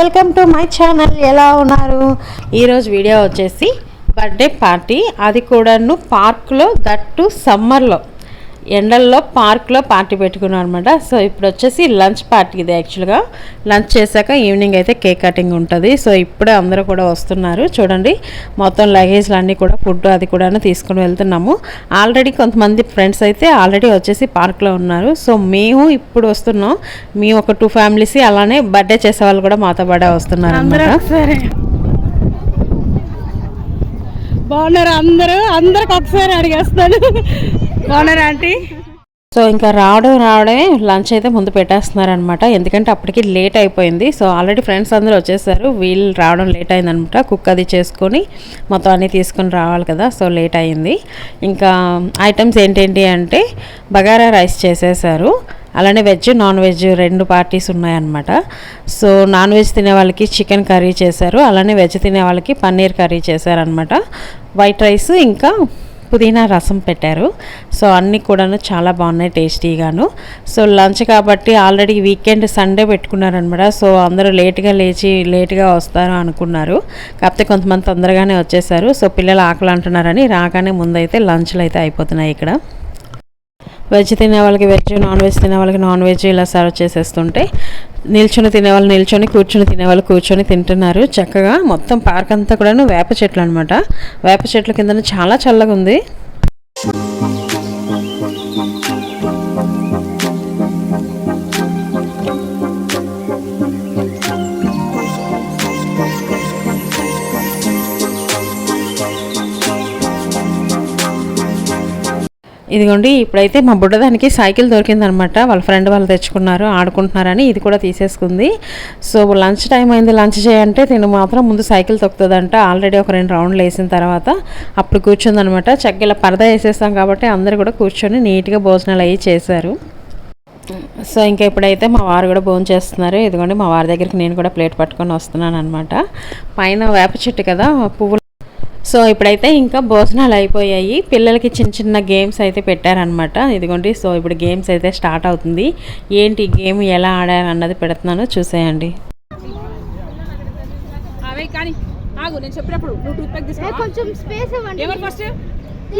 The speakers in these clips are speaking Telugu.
Welcome to my channel. ఎలా ఉన్నారు? ఈరోజు వీడియో వచ్చేసి బర్త్డే పార్టీ. అది కూడాను పార్క్లో దట్టు సమ్మర్లో. ఎండల్లో పార్క్లో పార్టీ పెట్టుకున్నాం అనమాట సో ఇప్పుడు వచ్చేసి లంచ్ పార్టీ ఇది యాక్చువల్గా. లంచ్ చేశాక ఈవినింగ్ అయితే కేక్ కటింగ్ ఉంటుంది. సో ఇప్పుడే అందరూ కూడా వస్తున్నారు. చూడండి మొత్తం లగేజ్లు అన్నీ కూడా ఫుడ్ అది కూడా తీసుకుని వెళ్తున్నాము. ఆల్రెడీ కొంతమంది ఫ్రెండ్స్ అయితే ఆల్రెడీ వచ్చేసి పార్క్లో ఉన్నారు. సో మేము ఇప్పుడు వస్తున్నాం. మేము ఒక టూ ఫ్యామిలీస్ అలానే బర్త్డే చేసే వాళ్ళు కూడా మాతో పాటే వస్తున్నారు అందరూ అనమాట బాగున్నారు అందరూ? అందరికి ఒకసారి అడిగేస్తాను. బాగున్నారా ఆంటీ? సో ఇంకా రావడం రావడమే లంచ్ అయితే ముందు పెట్టేస్తున్నారనమాట ఎందుకంటే అప్పటికి లేట్ అయిపోయింది. సో ఆల్రెడీ ఫ్రెండ్స్ అందరూ వచ్చేసారు. వీళ్ళు రావడం లేట్ అయిందనమాట కుక్ అది చేసుకొని మొత్తం అన్నీ తీసుకొని రావాలి కదా సో లేట్ అయింది. ఇంకా ఐటమ్స్ ఏంటేంటి అంటే బగారా రైస్ చేసేసారు. అలానే వెజ్ నాన్ వెజ్ రెండు పార్టీస్ ఉన్నాయన్నమాట. సో నాన్ వెజ్ తినే వాళ్ళకి చికెన్ కర్రీ చేశారు. అలానే వెజ్ తినే వాళ్ళకి పన్నీర్ కర్రీ చేశారనమాట వైట్ రైస్ ఇంకా పుదీనా రసం పెట్టారు. సో అన్నీ కూడాను చాలా బాగున్నాయి టేస్టీగాను. సో లంచ్ కాబట్టి ఆల్రెడీ వీకెండ్ సండే పెట్టుకున్నారనమాట. సో అందరూ లేట్గా లేచి లేట్గా వస్తారు అనుకున్నారు. కాకపోతే కొంతమంది తొందరగానే వచ్చేసారు. సో పిల్లలు ఆకలి అంటున్నారని రాగానే ముందైతే లంచ్లు అయితే అయిపోతున్నాయి ఇక్కడ. వెజ్ తినే వాళ్ళకి వెజ్ నాన్ వెజ్ తినే వాళ్ళకి నాన్ వెజ్ ఇలా సర్వ్ చేసేస్తుంటే నిల్చొని తినేవాళ్ళు నిల్చొని కూర్చొని తినేవాళ్ళు కూర్చొని తింటున్నారు. చక్కగా మొత్తం పార్క్ అంతా కూడాను వేప చెట్లు అనమాట వేప చెట్ల కింద చాలా చల్లగా ఉంది ఇదిగోండి ఇప్పుడైతే మా బుడ్డదానికి సైకిల్ దొరికిందనమాట. వాళ్ళ ఫ్రెండ్ వాళ్ళు తెచ్చుకున్నారు ఆడుకుంటున్నారని ఇది కూడా తీసేసుకుంది. సో లంచ్ టైం అయింది లంచ్ చేయంటే తిను మాత్రం ముందు సైకిల్ తొక్కుతుందంట. ఆల్రెడీ ఒక రెండు రౌండ్లు వేసిన తర్వాత అప్పుడు కూర్చుందనమాట. చక్కగా పరదా వేసేస్తాం కాబట్టి అందరు కూడా కూర్చొని నీట్గా భోజనాలు అవి చేశారు. సో ఇంకా ఇప్పుడైతే మా వారు కూడా భోజనం చేస్తున్నారు. ఇదిగోండి మా వారి దగ్గరికి నేను కూడా ప్లేట్ పట్టుకొని వస్తున్నాను అనమాట పైన వేప చెట్టు కదా పువ్వులు సో ఇప్పుడైతే ఇంకా భోజనాలు అయిపోయాయి. పిల్లలకి చిన్న చిన్న గేమ్స్ అయితే పెట్టారనమాట ఇదిగోండి సో ఇప్పుడు గేమ్స్ అయితే స్టార్ట్ అవుతుంది. ఏంటి గేమ్ ఎలా ఆడారు అన్నది పెడుతున్నాను. చూసేయండి. కొంచెం స్పేస్ ఇవ్వండి. ఎవరు ఫస్ట్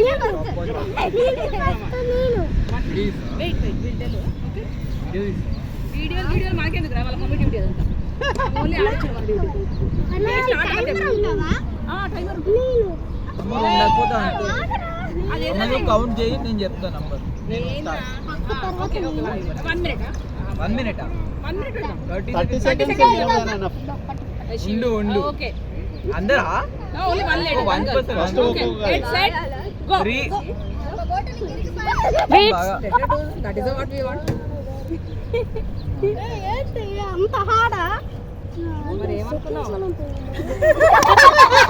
వీడియో వీడియో మాకెందుకు రా వాళ్ళ మమ్మీ డ్యూటీ అదంతా ఓన్లీ ఆడచ్చు మన డ్యూటీ కౌంట్ చేయి నేను చెప్తా number one minute? One minute? One minute thirty seconds ఉండు ఉండు. Okay. అందరా? Only one lady. one person. Okay. Get set go three that is what we want ఏయ్, ఏంటి? అంత హాడా మరి ఏమనుకున్నావు?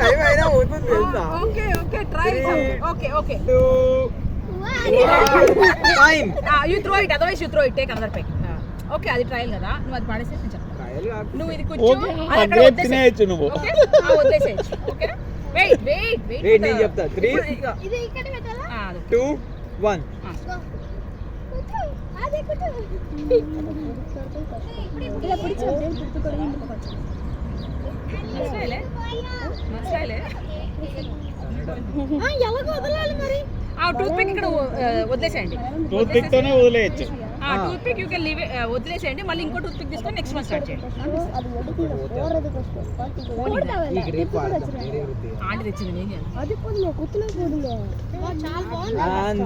టైం అయినా అవుతుంది తెలుసా okay okay try okay okay to you throw it otherwise you throw it take another pick okay అది ట్రయల్ కదా. నువ్వు అది పాడేసి నేను చెప్తాను నువ్వు ఇది కూర్చో. అది అక్కడ వదిలేసేయ్. ఓకే? ఆ, వదిలేసేయచ్చు okay? Wait wait wait Wait, నేను చెప్తా. Three. ఇది ఇక్కడ పెట్టాలా? టూ వన్ ఎలాగో వదలాలి మరి? ఆ టూత్ పిక్ ఇక్కడ వదిలేసేయండి. టూత్ పిక్ తోనే వదిలేయచ్చు. Toothpick you can leave వదిలేసేయండి. మళ్ళీ ఇంకో టూత్ పిక్ తీసుకొని నెక్స్ట్ వన్ స్టార్ట్ చేయండి. ఆంటీ తెచ్చింది నేను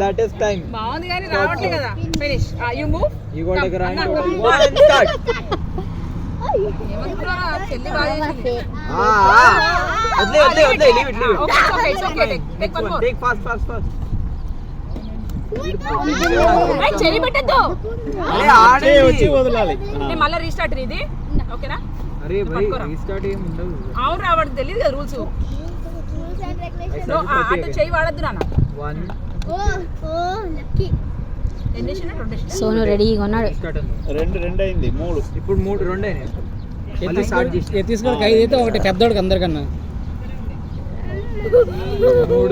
దట్ ఇస్ టైం బాగుంది. కానీ రావట్లేదు కదా. Finish you move you got Come, grind. One start ఏమనుకున్నారా చెల్లి బాగా చేసింది. వదిలే వదిలే వదిలే leave it leave okay okay it's okay take one more take fast fast fast పెట్టద్దు. చేయి వచ్చి వదలాలి. నేను మళ్ళీ రీస్టార్ట్ ఇది. ఓకేనా? అరే భయ్ పట్టుకోరా. రీస్టార్ట్ ఏం ఉండదు. అవును రావడం తెలియదు కదా రూల్స్ నో అటు చెయ్యి వాడద్దు నాన్న. వన్ ఓ ఓ లక్కీ ఎన్ని చేసినా రెండు చేసినా సోను రెడీగా ఉన్నాడు స్టార్ట్ అయింది. రెండు రెండు అయింది మూడు. ఇప్పుడు మూడు రెండు అయినాయి. మళ్ళీ స్టార్ట్ చేసి తీసుకోవడానికి ఐదు అయితే ఒకటి పెద్దోడికి అందరికన్నా.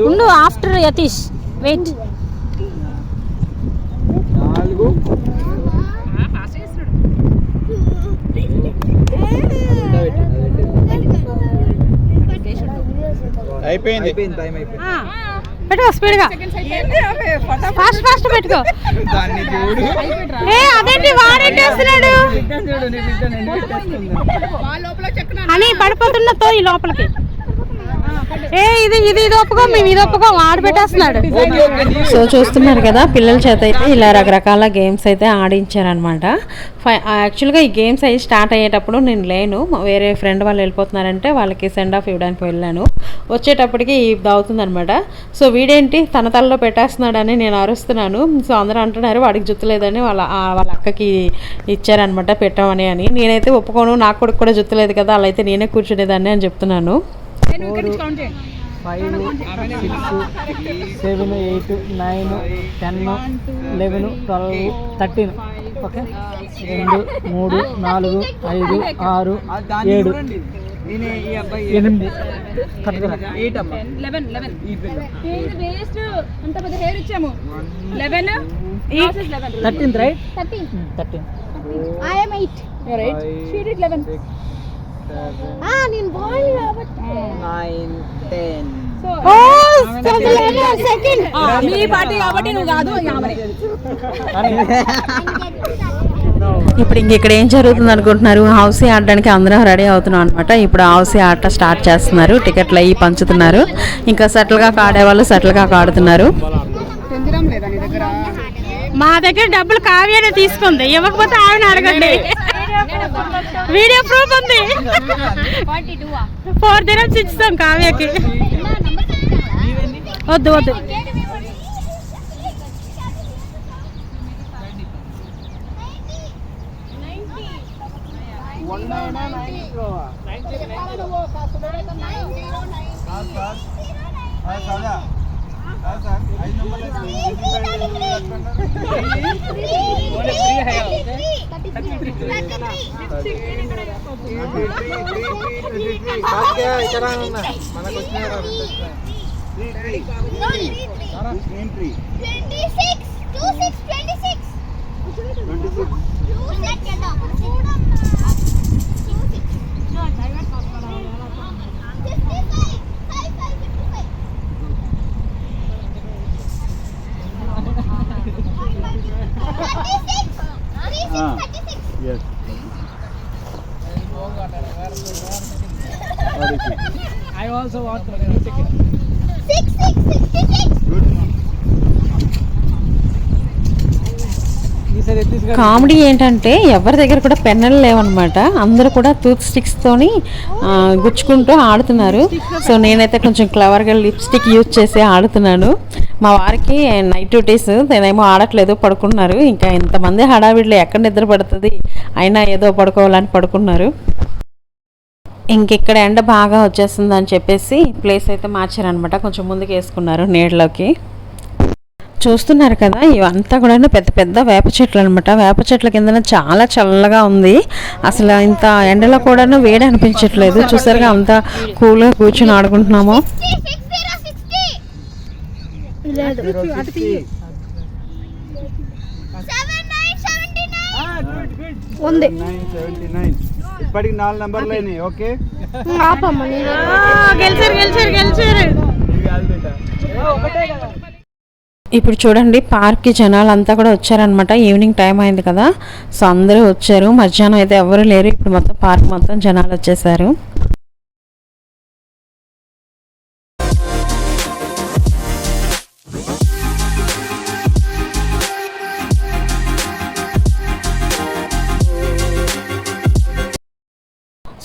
ఉండు ఆఫ్టర్ యతీష్. వెయిట్ చేస్తున్నాడు. అయిపోయింది. అయిపోయింది టైం అయిపోయింది. పెట్టుకో స్పీడ్గా ఫాస్ట్ ఫాస్ట్ పెట్టుకో. దాన్ని చూడు. ఏ అదేంటి? అని పడిపోతున్న తో ఈ లోపలికి. ఏ ఇది ఇది ఇది ఒప్పుకో మేము ఇది ఒప్పుకో ఆడ పెట్టేస్తున్నాడు. సో చూస్తున్నారు కదా పిల్లల చేత అయితే ఇలా రకరకాల గేమ్స్ అయితే ఆడించారనమాట యాక్చువల్గా ఈ గేమ్స్ అవి స్టార్ట్ అయ్యేటప్పుడు నేను లేను. వేరే ఫ్రెండ్ వాళ్ళు వెళ్ళిపోతున్నారంటే వాళ్ళకి సెండ్ ఆఫ్ ఇవ్వడానికి వెళ్ళాను. వచ్చేటప్పటికి ఇది అవుతుందనమాట సో వీడేంటి తన తలలో పెట్టేస్తున్నాడని నేను అరుస్తున్నాను. సో అందరూ అంటున్నారు వాడికి జుత్తులేదని వాళ్ళ వాళ్ళ అక్కకి ఇచ్చారనమాట పెట్టామని అని. నేనైతే ఒప్పుకోను నాకు కొడుకు కూడా జుత్తులేదు కదా అలా అయితే నేనే కూర్చునేదాన్ని అని చెప్తున్నాను. చేయండి five six seven eight nine ten eleven twelve thirteen. Okay? రెండు మూడు నాలుగు ఐదు ఆరు ఏడు ఎనిమిది. Thirteenth right thirteen. Thirteen eight right sheet it eleven ఆ నేను బాగుంది కాబట్టి. నైన్ టెన్ సో సెకండ్ మీ పార్టీ కాబట్టి నువ్వు కాదు ఆమె. ఇప్పుడు ఇంక ఇక్కడ ఏం జరుగుతుంది అనుకుంటున్నారు? హౌసీ ఆడడానికి అందరం రెడీ అవుతున్నాం అనమాట ఇప్పుడు హౌసీ ఆట స్టార్ట్ చేస్తున్నారు. టికెట్లు అయ్యి పంచుతున్నారు. ఇంకా సెటిల్గా ఆడేవాళ్ళు సెటిల్గా ఆడుతున్నారు. మా దగ్గర డబ్బులు కావ్యనే తీసుకుంది. ఇవ్వకపోతే ఆవిడ అడగండి. వీడియో ప్రూఫ్ ఉంది ఫార్టీ టూ ఫోర్ దినమ్స్ ఇస్తాం కావ్యకి వద్దు వద్దు ఇక్కడ ఉన్నా మనకు వచ్చిన కామెడీ ఏంటంటే ఎవరి దగ్గర కూడా పెన్నులు లేవన్నమాట. అందరూ కూడా టూత్ స్టిక్స్తోని గుచ్చుకుంటూ ఆడుతున్నారు. సో నేనైతే కొంచెం క్లవర్గా లిప్స్టిక్ యూజ్ చేసి ఆడుతున్నాను. మా వారికి నైట్ డ్యూటీస్ నేనేమో ఆడట్లేదు పడుకున్నారు. ఇంకా ఇంతమంది హడావిడిలో ఎక్కడ నిద్ర పడుతుంది? అయినా ఏదో పడుకోవాలని పడుకున్నారు. ఇంకెక్కడ ఎండ బాగా వచ్చేస్తుంది అని చెప్పేసి ప్లేస్ అయితే మార్చారనమాట కొంచెం ముందుకు వేసుకున్నారు నీళ్ళలోకి. చూస్తున్నారు కదా ఇవంతా కూడా పెద్ద పెద్ద వేప చెట్లు అనమాట వేప చెట్ల కింద చాలా చల్లగా ఉంది. అసలు ఇంత ఎండలో కూడా వేడి అనిపించట్లేదు. చూసారుగా అంత కూల్గా కూర్చొని ఆడుకుంటున్నాము. ఉంది. ఇప్పటికి నాలుగు నెంబర్లు అయినాయి ఓకే? ఆపమ్మ నేను గెలిచారు గెలిచారు గెలిచారు. ఇవి కాదు. ఇప్పుడు చూడండి పార్క్కి జనాలు అంతా కూడా వచ్చారనమాట ఈవినింగ్ టైం అయింది కదా. సో అందరూ వచ్చారు. మధ్యాహ్నం అయితే ఎవరు లేరు. ఇప్పుడు మొత్తం పార్క్ మొత్తం జనాలు వచ్చేసారు.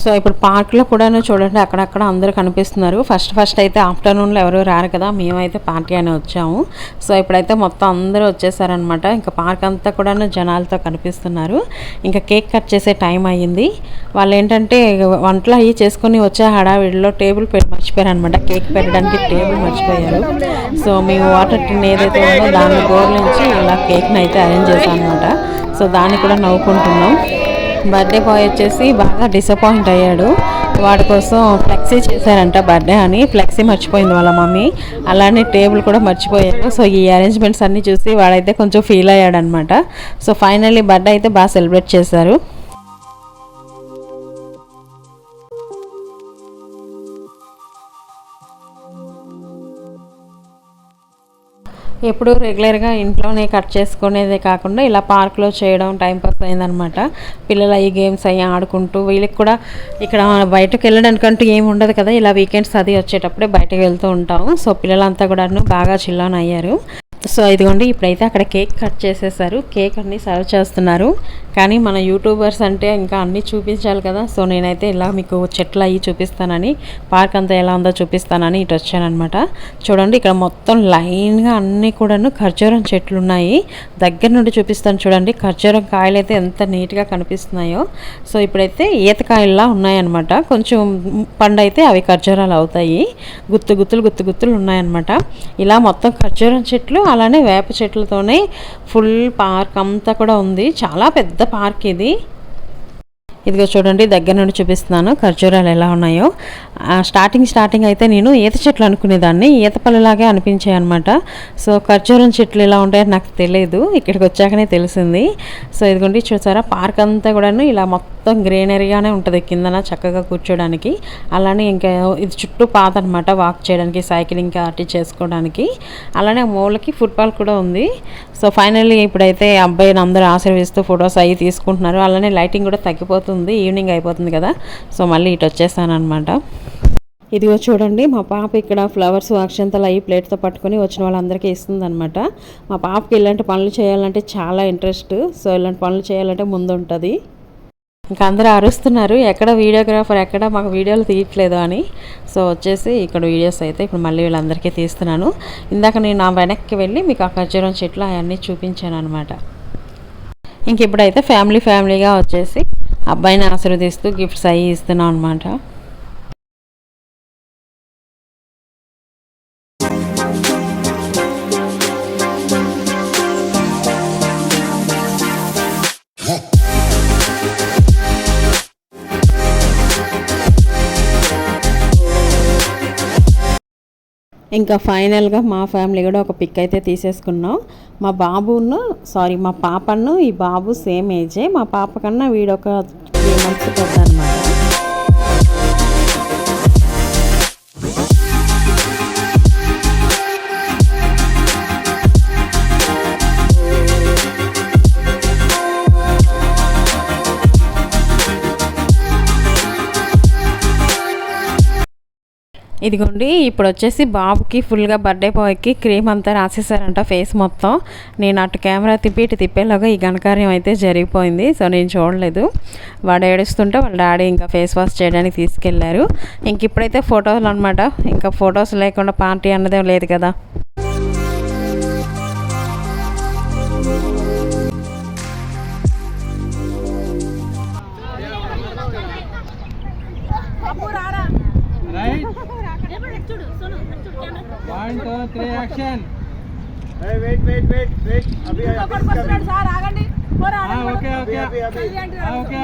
సో ఇప్పుడు పార్క్లో కూడాను చూడండి అక్కడక్కడ అందరూ కనిపిస్తున్నారు. ఫస్ట్ ఫస్ట్ అయితే ఆఫ్టర్నూన్లో ఎవరు రారు కదా మేమైతే పార్టీ అని వచ్చాము. సో ఇప్పుడైతే మొత్తం అందరూ వచ్చేసారనమాట ఇంకా పార్క్ అంతా కూడాను జనాలతో కనిపిస్తున్నారు. ఇంకా కేక్ కట్ చేసే టైం అయ్యింది. వాళ్ళు ఏంటంటే వంటలు అవి చేసుకొని వచ్చే హడావిడిలో టేబుల్ పె మర్చిపోయారు అనమాట కేక్ పెట్టడానికి టేబుల్ మర్చిపోయారు. సో మేము వాటర్ టిన్ ఏదైతే ఉందో దాని గోర్ నుంచి ఇలా కేక్ని అయితే అరేంజ్ చేశాం అనమాట సో దాన్ని కూడా నవ్వుకుంటున్నాం. బర్త్డే బాయ్ వచ్చేసి బాగా డిసప్పాయింట్ అయ్యాడు. వాడి కోసం ఫ్లెక్సీ చేశారంట బర్త్డే అని. ఫ్లెక్సీ మర్చిపోయింది వాళ్ళ మమ్మీ. అలానే టేబుల్ కూడా మర్చిపోయారు. సో ఈ అరేంజ్మెంట్స్ అన్నీ చూసి వాడైతే కొంచెం ఫీల్ అయ్యాడనమాట సో ఫైనల్లీ బర్త్డే అయితే బాగా సెలబ్రేట్ చేశారు. ఎప్పుడు రెగ్యులర్గా ఇంట్లోనే కట్ చేసుకునేదే కాకుండా ఇలా పార్క్లో చేయడం టైం పాస్ అయిందనమాట పిల్లలు ఈ గేమ్స్ అవి ఆడుకుంటూ వీళ్ళకి కూడా ఇక్కడ బయటకు వెళ్ళడానికంటూ ఏమి ఉండదు కదా ఇలా వీకెండ్స్ అది వచ్చేటప్పుడే బయటకు వెళ్తూ ఉంటాము. సో పిల్లలంతా కూడా బాగా చిల్లాన్ అయ్యారు. సో ఇదిగోండి ఇప్పుడైతే అక్కడ కేక్ కట్ చేసేసారు. కేక్ అన్ని సర్వ్ చేస్తున్నారు. కానీ మన యూట్యూబర్స్ అంటే ఇంకా అన్నీ చూపించాలి కదా. సో నేనైతే ఇలా మీకు చెట్లు అవి చూపిస్తానని పార్క్ అంతా ఎలా ఉందో చూపిస్తానని ఇటు వచ్చానమాట చూడండి ఇక్కడ మొత్తం లైన్గా అన్నీ కూడాను ఖర్జూరం చెట్లు ఉన్నాయి. దగ్గర నుండి చూపిస్తాను చూడండి ఖర్జూరం కాయలు అయితే ఎంత నీట్గా కనిపిస్తున్నాయో. సో ఇప్పుడైతే ఈతకాయల్లా ఉన్నాయన్నమాట. కొంచెం పండు అయితే అవి ఖర్జూరాలు అవుతాయి. గుత్తు గుత్తులు గుత్తు గుత్తులు ఉన్నాయన్నమాట. ఇలా మొత్తం ఖర్జూరం చెట్లు అలానే వేప చెట్లతోనే ఫుల్ పార్క్ అంతా కూడా ఉంది. చాలా పెద్ద పార్క్ ఇది. ఇదిగో చూడండి దగ్గర నుండి చూపిస్తున్నాను. ఖర్జూరాలు ఎలా ఉన్నాయో. స్టార్టింగ్ స్టార్టింగ్ అయితే నేను ఈత చెట్లు అనుకునేదాన్ని. ఈత పళ్ళులాగే అనిపించాయి అనమాట సో ఖర్జూరం చెట్లు ఎలా ఉంటాయో నాకు తెలియదు ఇక్కడికి వచ్చాకనే తెలిసింది. సో ఇదిగోండి చూసారా? పార్క్ అంతా కూడాను ఇలా మొత్తం గ్రీనరీగానే ఉంటుంది. కిందన చక్కగా కూర్చోడానికి. అలానే ఇంకా ఇది చుట్టూ పాత అనమాట వాక్ చేయడానికి సైకిలింగ్ అటు చేసుకోవడానికి. అలానే మూలకి ఫుట్బాల్ కూడా ఉంది. సో ఫైనల్లీ ఇప్పుడైతే అబ్బాయిని అందరూ ఆశీర్విస్తూ ఫొటోస్ అవి తీసుకుంటున్నారు. అలానే లైటింగ్ కూడా తగ్గిపోతుంది. ఈవినింగ్ అయిపోతుంది కదా. సో మళ్ళీ ఇటు వచ్చేసానమాట ఇదిగో చూడండి మా పాప ఇక్కడ ఫ్లవర్స్ అక్షంతలు అయ్యి ప్లేట్తో పట్టుకొని వచ్చిన వాళ్ళందరికీ ఇస్తుందనమాట మా పాపకి ఇలాంటి పనులు చేయాలంటే చాలా ఇంట్రెస్ట్. సో ఇలాంటి పనులు చేయాలంటే ముందు ఉంటుంది ఇంకా అందరూ అరుస్తున్నారు ఎక్కడ వీడియోగ్రాఫర్ ఎక్కడ మాకు వీడియోలు తీయట్లేదు అని. సో వచ్చేసి ఇక్కడ వీడియోస్ అయితే ఇప్పుడు మళ్ళీ వీళ్ళందరికీ తీస్తున్నాను. ఇందాక నేను నా వెనక్కి వెళ్ళి మీకు ఆ ఖర్జూరం చెట్లు అవన్నీ చూపించాను అనమాట ఇంక ఇప్పుడైతే ఫ్యామిలీ ఫ్యామిలీగా వచ్చేసి అబ్బాయిని ఆశీర్వదిస్తూ గిఫ్ట్స్ అవి ఇస్తున్నాం అనమాట ఇంకా ఫైనల్గా మా ఫ్యామిలీ కూడా ఒక పిక్ అయితే తీసేసుకున్నాం. మా బాబును సారీ మా పాపను ఈ బాబు సేమ్ ఏజే. మా పాప కన్నా వీడొక త్రీ మంత్స్ పెద్ద అనమాట ఇదిగోండి ఇప్పుడు వచ్చేసి బాబుకి ఫుల్గా బర్త్డే బాయ్కి క్రీమ్ అంతా రాసేసారంట ఫేస్ మొత్తం. నేను అటు కెమెరా తిప్పి ఇటు తిప్పేలాగా ఈ ఘనకార్యం అయితే జరిగిపోయింది. సో నేను చూడలేదు. వాడు ఏడుస్తుంటే వాళ్ళ డాడీ ఇంకా ఫేస్ వాష్ చేయడానికి తీసుకెళ్ళారు. ఇంక ఇప్పుడైతే ఫొటోలు అనమాట ఇంకా ఫొటోస్ లేకుండా పార్టీ అన్నదే లేదు కదా. One two three action wait wait wait wait. Abhi sir ఆగండి. Okay okay. Okay.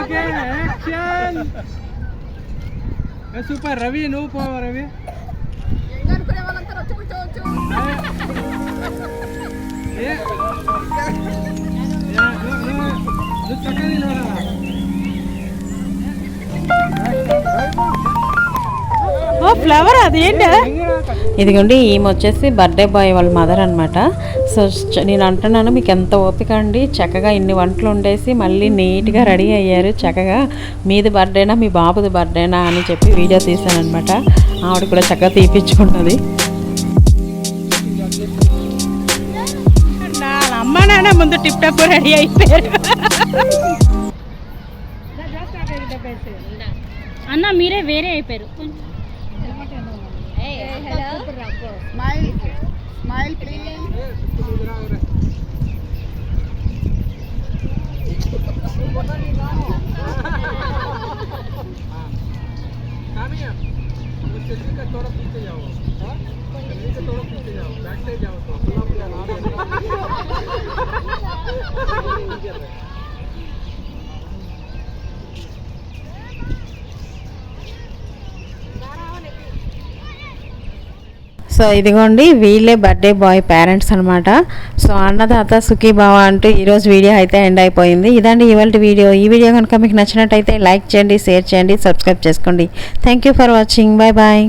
Okay action. Super Ravi నువ్వు పో రవి. అనుకునే వాళ్ళంతా వచ్చి కూర్చోవచ్చు. ఓ ఫ్లవర్ అదేంటి ఇదిగోండి ఈమె వచ్చేసి బర్త్డే బాయ్ వాళ్ళ మదర్ అనమాట సో నేను అంటున్నాను మీకు ఎంత ఓపిక అండి? చక్కగా ఇన్ని వంటలు ఉండేసి మళ్ళీ నీట్గా రెడీ అయ్యారు చక్కగా మీది బర్త్డేనా మీ బాబుది బర్త్డేనా అని చెప్పి వీడియో తీశానమాట ఆవిడ కూడా చక్కగా తీపిచ్చుకున్నది అమ్మ నాన్న ముందు టిప్ టాప్ రెడీ అయిపోయారు అన్న మీరే వేరే అయిపోయారు smile smile please Come here. वो जल्दी का थोड़ा पीछे जाओ हाँ? जल्दी का थोड़ा पीछे जाओ बैक साइड जाओ तो సో ఇదిగోండి వీళ్ళే బర్త్డే బాయ్ పేరెంట్స్ అనమాట సో అన్నదాత సుఖీ బావ అంటూ ఈరోజు వీడియో అయితే ఎండ్ అయిపోయింది. ఇదండి ఇవాళ వీడియో. ఈ వీడియో కనుక మీకు నచ్చినట్టయితే లైక్ చేయండి షేర్ చేయండి సబ్స్క్రైబ్ చేసుకోండి. Thank you for watching bye bye